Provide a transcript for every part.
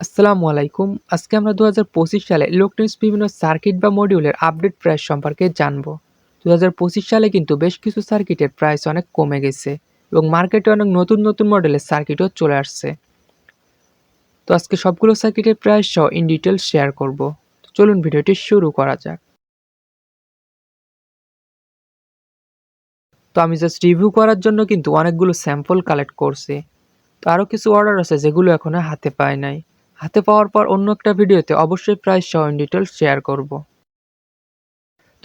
আসসালামু আলাইকুম। আজকে আমরা দু হাজার পঁচিশ সালে ইলেকট্রনিক্স বিভিন্ন সার্কিট বা মডিউলের আপডেট প্রাইস সম্পর্কে জানব। দু হাজার পঁচিশ সালে কিন্তু বেশ কিছু সার্কিটের প্রাইস অনেক কমে গেছে এবং মার্কেটে অনেক নতুন নতুন মডেলের সার্কিটও চলে আসছে। তো আজকে সবগুলো সার্কিটের প্রাইস সহ ইন ডিটেল শেয়ার করব। চলুন ভিডিওটি শুরু করা যাক। তো আমি জাস্ট রিভিউ করার জন্য কিন্তু অনেকগুলো স্যাম্পল কালেক্ট করছি। তো আরও কিছু অর্ডার আছে যেগুলো এখনও হাতে পায় নাই। হাতে পাওয়ার পর অন্য একটা ভিডিওতে অবশ্যই প্রাইস সহ ইন ডিটেল শেয়ার করব।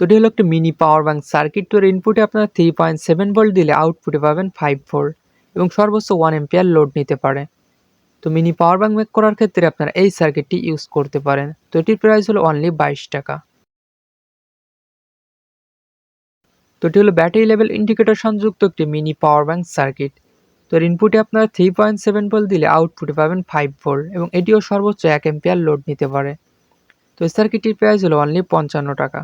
তো এটি হলো একটা মিনি পাওয়ার ব্যাঙ্ক সার্কিট তোর ইনপুটে আপনারা থ্রি পয়েন্ট সেভেন ভোল্ট দিলে আউটপুটে পাবেন ফাইভ ভোল্ট এবং সর্বোচ্চ ওয়ান এম্পিয়ার লোড নিতে পারে। তো মিনি পাওয়ার ব্যাঙ্ক মেক করার ক্ষেত্রে আপনারা এই সার্কিটটি ইউজ করতে পারেন। তো এটির প্রাইস হলো অনলি বাইশ টাকা। তো এটি হলো ব্যাটারি লেভেল ইন্ডিকেটর সংযুক্ত একটি মিনি পাওয়ার ব্যাঙ্ক সার্কিট তো এর ইনপুটে আপনারা থ্রি পয়েন্ট সেভেন ভোল্ট দিলে আউটপুটে পাবেন ফাইভ ভোল্ট এবং এটিও সর্বোচ্চ এক এম্পিয়ার লোড নিতে পারে। তো এই সার্কিটটির প্রাইস হলো অনলি পঞ্চান্ন টাকা।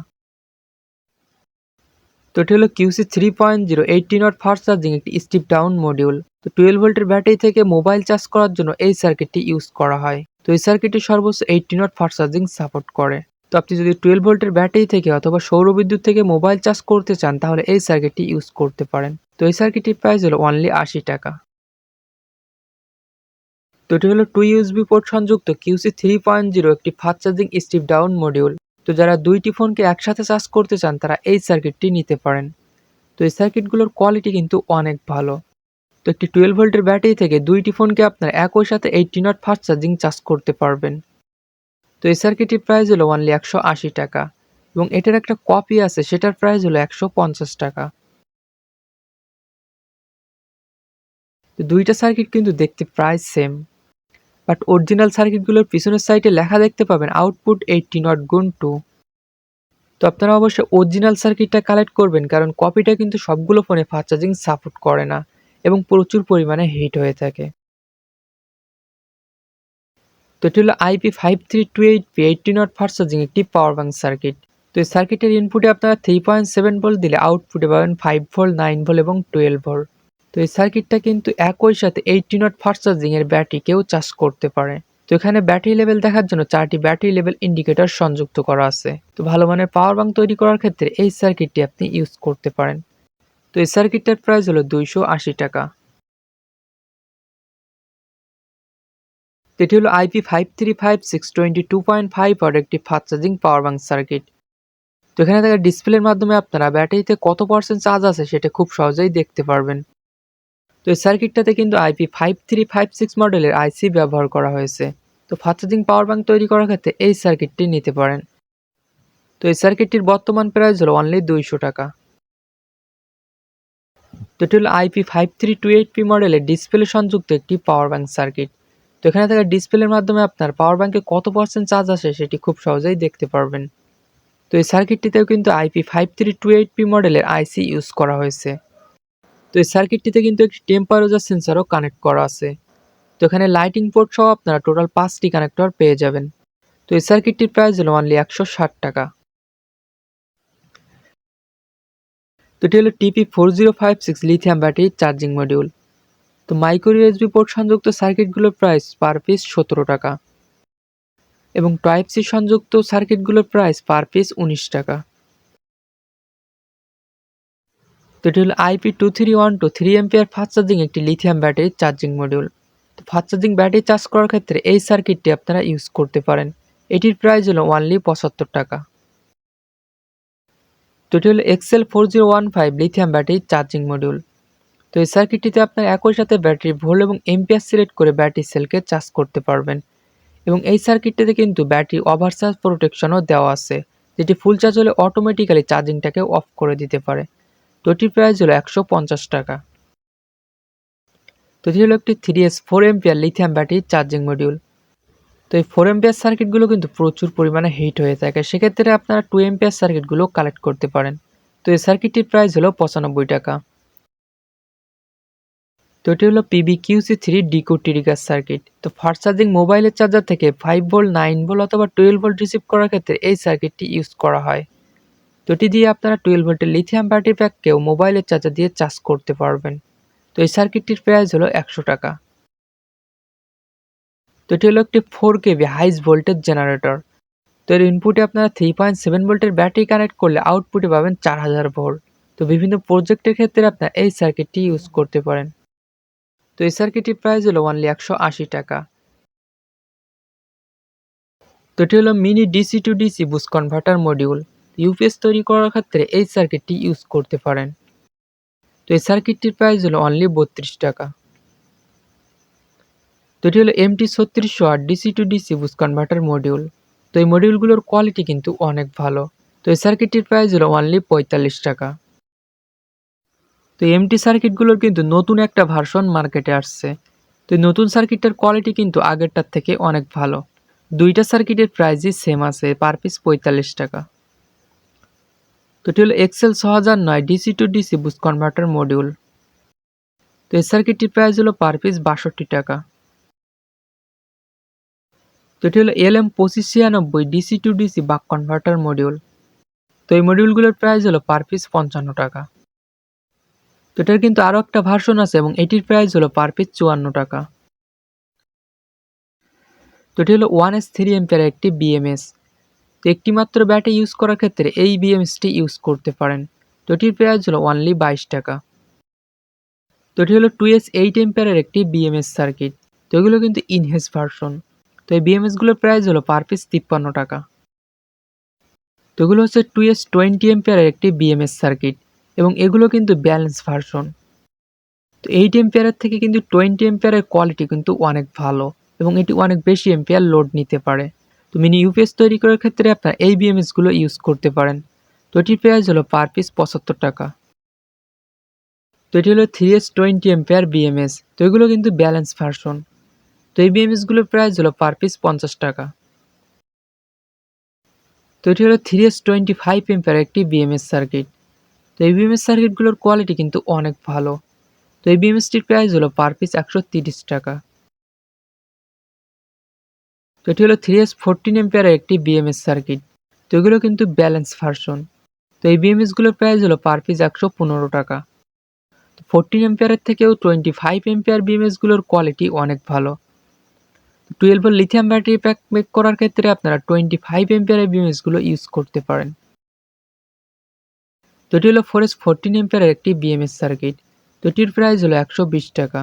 তো এটি হলো QC three point zero eighteen watt fast charging একটি স্টিপ ডাউন মডিউল তো টুয়েলভ ভোল্টের ব্যাটারি থেকে মোবাইল চার্জ করার জন্য এই সার্কিটটি ইউজ করা হয়। তো এই সার্কিটটি সর্বোচ্চ eighteen watt fast charging support করে। তো আপনি যদি টুয়েলভ ভোল্টের ব্যাটারি থেকে অথবা সৌর বিদ্যুৎ থেকে মোবাইল চার্জ করতে চান, তাহলে এই সার্কিটটি ইউজ করতে পারেন। তো এই সার্কিটটির প্রাইস হলো অনলি আশি টাকা। তো এটি হলো টু ইউএসবি পোর্ট সংযুক্ত কিউসি থ্রি পয়েন্ট জিরো একটি fast charging step down module তো যারা দুইটি ফোনকে একসাথে চার্জ করতে চান, তারা এই সার্কিটটি নিতে পারেন। তো এই সার্কিটগুলোর কোয়ালিটি কিন্তু অনেক ভালো। তো একটি টুয়েলভ ভোল্টের ব্যাটারি থেকে দুইটি ফোনকে আপনারা একই সাথে eighteen watt fast charging charge করতে পারবেন। তো এই সার্কিটটির প্রাইস হলো অনলি একশো আশি টাকা এবং এটার একটা কপি আছে, সেটার প্রাইস হলো একশো পঞ্চাশ টাকা। তো দুইটা সার্কিট কিন্তু দেখতে প্রায় সেম বাট অরিজিনাল সার্কিটগুলোর পিছনের সাইডে লেখা দেখতে পাবেন আউটপুট এইটটি নট গুণ টু তো আপনারা অবশ্যই অরিজিনাল সার্কিটটা কালেক্ট করবেন, কারণ কপিটা কিন্তু সবগুলো ফোনে ফাস্ট চার্জিং সাপোর্ট করে না, এবং প্রচুর পরিমাণে হিট হয়ে থাকে। তো এটি হলো IP five three two eight P eighteen watt fast charging একটি পাওয়ার ব্যাঙ্ক সার্কিট তো এই সার্কিটের ইনপুটে আপনারা থ্রি পয়েন্ট সেভেন ভোল্ট দিলে আউটপুটে পাবেন ফাইভ ভোল্ট নাইন ভোল্ট এবং টুয়েলভ ভোল্ট তো এই সার্কিটটা কিন্তু একই সাথে এইটটি নট ফাস্ট চার্জিং এর ব্যাটারি কেউ চার্জ করতে পারে। তো এখানে ব্যাটারি লেভেল দেখার জন্য চারটি ব্যাটারি লেভেল ইন্ডিকেটর সংযুক্ত করা আছে। তো ভালো মানের পাওয়ার ব্যাংক তৈরি করার ক্ষেত্রে এই সার্কিটটি আপনি ইউজ করতে পারেন। তো এই সার্কিটটার প্রাইস হলো দুইশো আশি টাকা। এটি হলো IP five three five six twenty two point five আর একটি fast charging power bank circuit তো এখানে দেখা ডিসপ্লের মাধ্যমে আপনারা ব্যাটারিতে কত পার্সেন্ট চার্জ আছে সেটা খুব সহজেই দেখতে পারবেন। তো এই সার্কিটটাতে কিন্তু IP five three five six মডেলের আইসি ব্যবহার করা হয়েছে। তো ফাস্ট চার্জিং পাওয়ার ব্যাঙ্ক তৈরি করার ক্ষেত্রে এই সার্কিটটি নিতে পারেন। তো এই সার্কিটটির বর্তমান প্রাইস হলো অনলি দুইশো টাকা। তো এটি হলো IP five three two eight P মডেলের ডিসপ্লে সংযুক্ত একটি পাওয়ার ব্যাংক সার্কিট। তো এখানে থাকা ডিসপ্লের মাধ্যমে আপনার পাওয়ার ব্যাঙ্কে কত পার্সেন্ট চার্জ আসে সেটি খুব সহজেই দেখতে পারবেন। তো এই সার্কিটটিতেও কিন্তু IP five three two eight P মডেলের আইসি ইউজ করা হয়েছে। তো এই সার্কিটটিতে কিন্তু একটি টেম্পারেচার সেন্সারও কানেক্ট করা আছে। তো এখানে লাইটিং পোর্ট সহ আপনারা টোটাল পাঁচটি কানেক্টর পেয়ে যাবেন। তো এই সার্কিটটির প্রাইস হলো অনলি একশো ষাট টাকা। তো এটি হলো TP four zero five six lithium battery charging module তো মাইক্রো ইউএসবি পোর্ট সংযুক্ত সার্কিটগুলোর প্রাইস পার পিস সতেরো টাকা। এবং টাইপ সি সংযুক্ত সার্কিটগুলোর প্রাইস পার পিস উনিশ টাকা। তো এটি হলো IP two three one two three ampere fast charging একটি লিথিয়াম ব্যাটারি চার্জিং মডিউল তো ফাস্ট চার্জিং ব্যাটারি চার্জ করার ক্ষেত্রে এই সার্কিটটি আপনারা ইউজ করতে পারেন। এটির প্রাইস হলো ওয়ানলি পঁচাত্তর টাকা। তো এটি হলো XL four zero one five lithium battery charging module তো এই সার্কিটটিতে আপনার একই সাথে ব্যাটারি ভোল্ট এবং এমপিআর সিলেক্ট করে ব্যাটারি সেলকে চার্জ করতে পারবেন। এবং এই সার্কিটটিতে কিন্তু ব্যাটারি ওভারচার্জ প্রোটেকশনও দেওয়া আছে। যেটি ফুল চার্জ হলে অটোমেটিক্যালি চার্জিংটাকে অফ করে দিতে পারে। তো প্রাইস হলো একশো পঞ্চাশ টাকা। তো এটি হলো একটি three S four ampere lithium battery charging module তো এই ফোর এমপিয়ার সার্কিটগুলো কিন্তু প্রচুর পরিমাণে হিট হয়ে থাকে, সেক্ষেত্রে আপনারা টু এমপিয়ার সার্কিটগুলো কালেক্ট করতে পারেন। তো এই সার্কিটটির প্রাইস হলো পঁচানব্বই টাকা। তো এটি হলো PB QC three decoy trigger circuit তো ফাস্ট চার্জিং মোবাইলের চার্জার থেকে ফাইভ ভোল্ট নাইন ভোল্ট অথবা টুয়েলভ ভোল্ট রিসিভ করার ক্ষেত্রে এই সার্কিটটি ইউজ করা হয়। তো এটি দিয়ে আপনারা টুয়েলভ ভোল্টের লিথিয়াম ব্যাটারি প্যাককেও মোবাইলের চার্জার দিয়ে চার্জ করতে পারবেন। তো এই সার্কিটটির প্রাইস হলো একশো টাকা। তো এটি হলো একটি four KB high voltage generator তো এর ইনপুটে আপনারা থ্রি পয়েন্ট সেভেন ভোল্টের ব্যাটারি কানেক্ট করলে আউটপুটে পাবেন চার হাজার ভোল্ট তো বিভিন্ন প্রজেক্টের ক্ষেত্রে আপনারা এই সার্কিটটি ইউজ করতে পারেন। তো এই সার্কিটটির প্রাইস হলো ওয়ানলি একশো আশি টাকা। তো এটি হলো mini DC to DC boost converter module UPS তৈরি করার ক্ষেত্রে এই সার্কিটটি ইউজ করতে পারেন। তো এই সার্কিটটির প্রাইস হলো অনলি বত্রিশ টাকা। তো এটি হলো এমটি ছত্রিশশো আর DC to DC boost converter module তো এই মডিউলগুলোর কোয়ালিটি কিন্তু অনেক ভালো। তো এই সার্কিটটির প্রাইস হলো অনলি পঁয়তাল্লিশ টাকা। তো এমটি সার্কিটগুলোর কিন্তু নতুন একটা ভার্সন মার্কেটে আসছে। তো নতুন সার্কিটটার কোয়ালিটি কিন্তু আগেরটার থেকে অনেক ভালো। দুইটা সার্কিটের প্রাইসই সেম আছে পার পিস পঁয়তাল্লিশ টাকা। তো এটি হলো এক্সেল ছ হাজার নয় DC to DC boost converter module তো এই সার্কিটটির প্রাইস হলো পার পিস বাষট্টি টাকা। তো এটি হলো এল এম পঁচিশ ছিয়ানব্বই DC to DC buck converter module তো এই মডিউলগুলোর প্রাইস হলো পার পিস পঞ্চান্ন টাকা। তো এটার কিন্তু আরও একটা ভার্সন আছে এবং এটির প্রাইস হলো পার পিস চুয়ান্ন টাকা। তো এটি হলো ওয়ান এস থ্রি এম্পিয়ার একটি বিএমএস তো একটি মাত্র ব্যাটে ইউজ করার ক্ষেত্রে এই বিএমএসটি ইউজ করতে পারেন। তো এটির প্রাইস হলো অনলি বাইশ টাকা। তো এটি হলো টু এস এইট এম্পিয়ারের একটি বিএমএস সার্কিট তো এগুলো কিন্তু ইনহেস ভার্সন তো এই বিএমএসগুলোর প্রাইস হলো পার পিস তিপ্পান্ন টাকা। তো এগুলো হচ্ছে টু এস টোয়েন্টি এম্পিয়ারের একটি বিএমএস সার্কিট এবং এগুলো কিন্তু ব্যালেন্স ভার্সন তো এইট এম্পিয়ারের থেকে কিন্তু টোয়েন্টি এম্পিয়ারের কোয়ালিটি কিন্তু অনেক ভালো। এবং এটি অনেক বেশি এম্পিয়ার লোড নিতে পারে। তো মিনি ইউপিএস তৈরি করার ক্ষেত্রে আপনার এই বিএমএসগুলো ইউজ করতে পারেন। তো এটির প্রাইস হলো পার পিস পঁচাত্তর টাকা। তো এটি হলো three S twenty ampere BMS তো এগুলো কিন্তু ব্যালেন্স ভার্সন তো এই বিএমএসগুলোর প্রাইস হলো পার পিস পঞ্চাশ টাকা। তো এটি হলো three S twenty five ampere একটি বিএমএস সার্কিট তো এই বিএমএস সার্কিটগুলোর কোয়ালিটি কিন্তু অনেক ভালো। তো এই বিএমএসটির প্রাইস হলো পার পিস একশো তিরিশ টাকা। তো এটি হলো থ্রি এস ফোরটিন এম্পিয়ারের একটি বিএমএস সার্কিট তো এগুলো কিন্তু ব্যালেন্স ভার্সন তো এই বিএমএসগুলোর প্রাইস হলো পার পিস একশো পনেরো টাকা। তো ফোরটিন এম্পিয়ারের থেকেও টোয়েন্টি ফাইভ এম্পিয়ার বিএমএসগুলোর কোয়ালিটি অনেক ভালো। Twelve lithium battery pack make করার ক্ষেত্রে আপনারা টোয়েন্টি ফাইভ এম্পিয়ারের বিএমএসগুলো ইউজ করতে পারেন। তো এটি হলো ফোর এস ফোরটিন এম্পিয়ারের একটি বিএমএস সার্কিট তো এটির প্রাইস হলো একশো বিশ টাকা।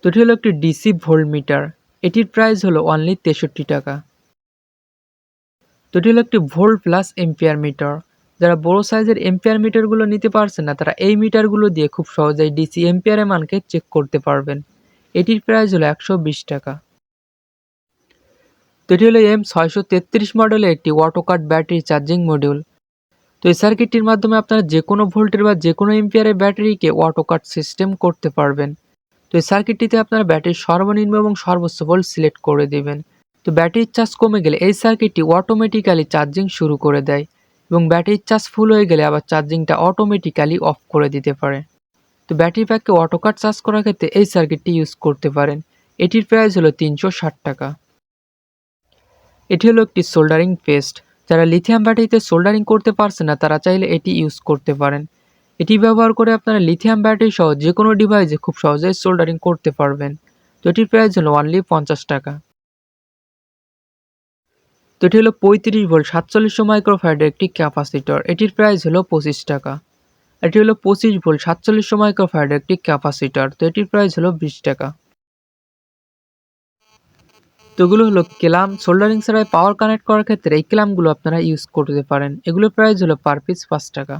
তো এটি হলো একটি ডিসি ভোল্ট মিটার এটির প্রাইস হলো অনলি তেষট্টি টাকা। তো এটি হলো একটি ভোল্ট প্লাস এম্পিয়ার মিটার যারা বড় সাইজের এম্পিয়ার মিটারগুলো নিতে পারছেন না, তারা এই মিটারগুলো দিয়ে খুব সহজেই ডিসি এম্পিয়ারের মানকে চেক করতে পারবেন। এটির প্রাইস হলো একশো বিশ টাকা। তো এটি হলো এম ছয়শো তেত্রিশ মডেলের একটি অটোকাট ব্যাটারি চার্জিং মডিউল তো এই সার্কিটটির মাধ্যমে আপনারা যে কোনো ভোল্টের বা যে কোনো এম্পিয়ারের ব্যাটারিকে অটোকাট সিস্টেম করতে পারবেন। তো এই সার্কিটটিতে আপনারা ব্যাটারির সর্বনিম্ন এবং সর্বোচ্চ ভোল্ট সিলেক্ট করে দিবেন। তো ব্যাটারির চার্জ কমে গেলে এই সার্কিটটি অটোমেটিক্যালি চার্জিং শুরু করে দেয় এবং ব্যাটারির চার্জ ফুল হয়ে গেলে আবার চার্জিংটা অটোমেটিক্যালি অফ করে দিতে পারে। তো ব্যাটারি প্যাককে অটোকাট চার্জ করার ক্ষেত্রে এই সার্কিটটি ইউজ করতে পারেন। এটির প্রাইস হলো তিনশো ষাট টাকা। এটি হলো একটি সোল্ডারিং পেস্ট যারা লিথিয়াম ব্যাটারিতে সোল্ডারিং করতে পারছে না, তারা চাইলে এটি ইউজ করতে পারেন। এটি ব্যবহার করে আপনারা লিথিয়াম ব্যাটারি সহ যে কোনো ডিভাইসে খুব সহজেই সোল্ডারিং করতে পারবেন। তো এটির প্রাইস হলো অনলি পঞ্চাশ টাকা। তো এটি হলো পঁয়ত্রিশ ভোল্ট সাতচল্লিশশো মাইক্রোফ্যারের একটি ক্যাপাসিটর এটির প্রাইস হলো পঁচিশ টাকা। এটি হলো পঁচিশ ভোল্ট সাতচল্লিশশো মাইক্রোফ্যারের একটি ক্যাপাসিটর তো এটির প্রাইস হলো বিশ টাকা। তো এগুলো হলো ক্লাম। সোল্ডারিং ছাড়াই পাওয়ার কানেক্ট করার ক্ষেত্রে এই ক্লামগুলো আপনারা ইউজ করতে পারেন। এগুলোর প্রাইস হলো পার পিস পাঁচ টাকা।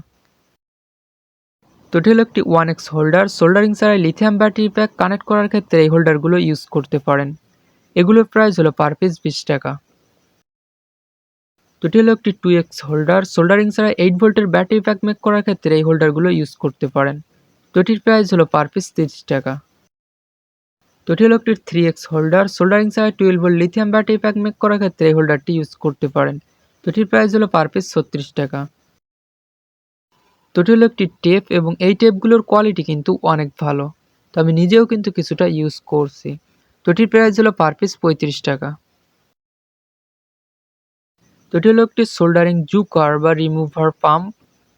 তো এটি হলো একটি ওয়ান এক্স হোল্ডার সোল্ডারিং ছাড়াই লিথিয়াম ব্যাটারি প্যাক কানেক্ট করার ক্ষেত্রে এই হোল্ডারগুলো ইউজ করতে পারেন। এগুলোর প্রাইস হলো পার পিস বিশ টাকা। তো এটি হলো একটি টু এক্স হোল্ডার সোল্ডারিং ছাড়া এইট ভোল্টের ব্যাটারি প্যাক মেক করার ক্ষেত্রে এই হোল্ডারগুলো ইউজ করতে পারেন। তো এটির প্রাইস হলো পার পিস তিরিশ টাকা। তো এটি হলো একটি থ্রি এক্স হোল্ডার সোল্ডারিং ছাড়া twelve volt lithium battery pack make করার ক্ষেত্রে এই হোল্ডারটি ইউজ করতে পারেন। তো এটির প্রাইস হলো পার পিস ছত্রিশ টাকা। এটি হলো একটি টেপ এবং এই টেপগুলোর কোয়ালিটি কিন্তু অনেক ভালো। তো আমি নিজেও কিন্তু কিছুটা ইউজ করছি। তো এটির প্রাইস হলো পার পিস পঁয়ত্রিশ টাকা। এটি হলো একটি সোল্ডারিং জুকার বা রিমুভার পাম্প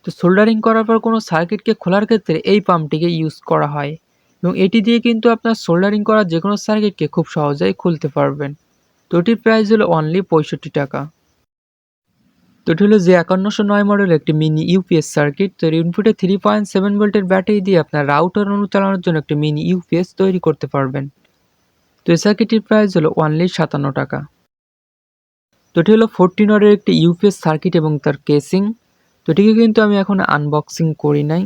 তো সোল্ডারিং করার পর কোনো সার্কিটকে খোলার ক্ষেত্রে এই পাম্পটিকে ইউজ করা হয়। এবং এটি দিয়ে কিন্তু আপনার সোল্ডারিং করা যে কোনো সার্কিটকে খুব সহজেই খুলতে পারবেন। তো এটির প্রাইস হলো অনলি পঁয়ষট্টি টাকা। তো এটি হলো যে একান্নশো নয় মডেল একটি মিনি ইউপিএস সার্কিট। তো ইনপুটে থ্রি পয়েন্ট সেভেন ভোল্টের ব্যাটারি দিয়ে আপনার রাউটার অনুচালানোর জন্য একটি মিনি ইউপিএস তৈরি করতে পারবেন। তো এই সার্কিটটির প্রাইস হলো ওয়ানলি সাতান্ন টাকা। তো এটি হলো ফোরটিন ওয়ার্ডের একটি ইউপিএস সার্কিট এবং তার কেসিং তো এটিকে কিন্তু আমি এখন আনবক্সিং করি নাই।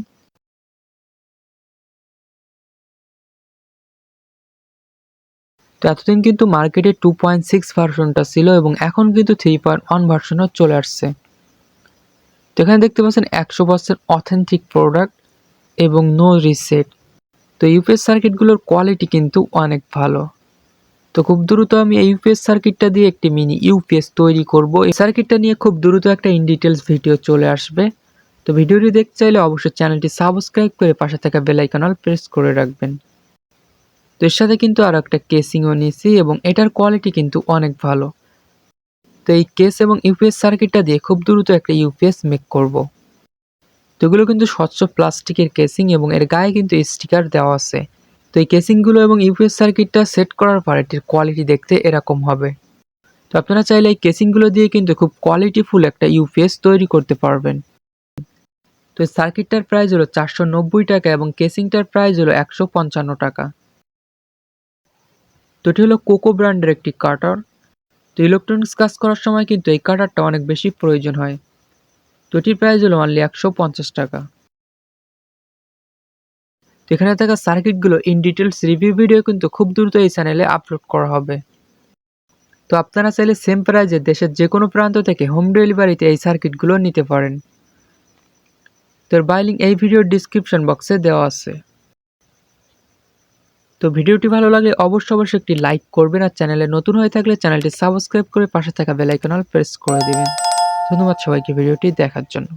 তো এতদিন কিন্তু মার্কেটে টু পয়েন্ট সিক্স ভার্সনটা ছিল এবং এখন কিন্তু থ্রি পয়েন্ট ওয়ান ভার্সনও চলে আসছে। তো এখানে দেখতে পাচ্ছেন একশো পার্সেন্ট অথেন্টিক প্রোডাক্ট এবং নো রিসেট তো ইউপিএস সার্কিটগুলোর কোয়ালিটি কিন্তু অনেক ভালো। তো খুব দ্রুত আমি এই ইউপিএস সার্কিটটা দিয়ে একটি মিনি ইউপিএস তৈরি করব। এই সার্কিটটা নিয়ে খুব দ্রুত একটা ইন ডিটেলস ভিডিও চলে আসবে। তো ভিডিওটি দেখতে চাইলে অবশ্যই চ্যানেলটি সাবস্ক্রাইব করে পাশে থাকা বেল আইকন প্রেস করে রাখবেন। তো এর সাথে কিন্তু আরও একটা কেসিংও নিয়েছি এবং এটার কোয়ালিটি কিন্তু অনেক ভালো। তো এই কেস এবং ইউপিএস সার্কিটটা দিয়ে খুব দ্রুত একটা ইউপিএস মেক করব। তো এগুলো কিন্তু স্বচ্ছ প্লাস্টিকের কেসিং এবং এর গায়ে কিন্তু স্টিকার দেওয়া আছে। তো এই কেসিংগুলো এবং ইউপিএস সার্কিটটা সেট করার পর এটির কোয়ালিটি দেখতে এরকম হবে। তো আপনারা চাইলে এই কেসিংগুলো দিয়ে কিন্তু খুব কোয়ালিটিফুল একটা ইউপিএস তৈরি করতে পারবেন। তো সার্কিটটার প্রাইস হলো চারশো নব্বই টাকা এবং কেসিংটার প্রাইস হলো একশো পঞ্চান্ন টাকা। তো এটি হলো কোকো ব্র্যান্ডের একটি কাটার। তো ইলেকট্রনিক্স কাজ করার সময় কিন্তু এই কাটারটা অনেক বেশি প্রয়োজন হয়। তো এটির প্রাইস হলো অনলি একশো পঞ্চাশ টাকা। তো এখানে থাকা সার্কিটগুলো ইন ডিটেলস রিভিউ ভিডিও কিন্তু খুব দ্রুত এই চ্যানেলে আপলোড করা হবে। তো আপনারা চাইলে সেম প্রাইজে দেশের যে কোনো প্রান্ত থেকে হোম ডেলিভারিতে এই সার্কিটগুলো নিতে পারেন। তোর বাইলিং এই ভিডিওর ডিসক্রিপশন বক্সে দেওয়া আছে। তো ভিডিওটি ভালো লাগলে অবশ্যই অবশ্যই একটি লাইক করবেন আর চ্যানেলে নতুন হয়ে থাকলে চ্যানেলটি সাবস্ক্রাইব করে পাশে থাকা বেলাইকনাল প্রেস করে দেবেন। ধন্যবাদ সবাইকে ভিডিওটি দেখার জন্য।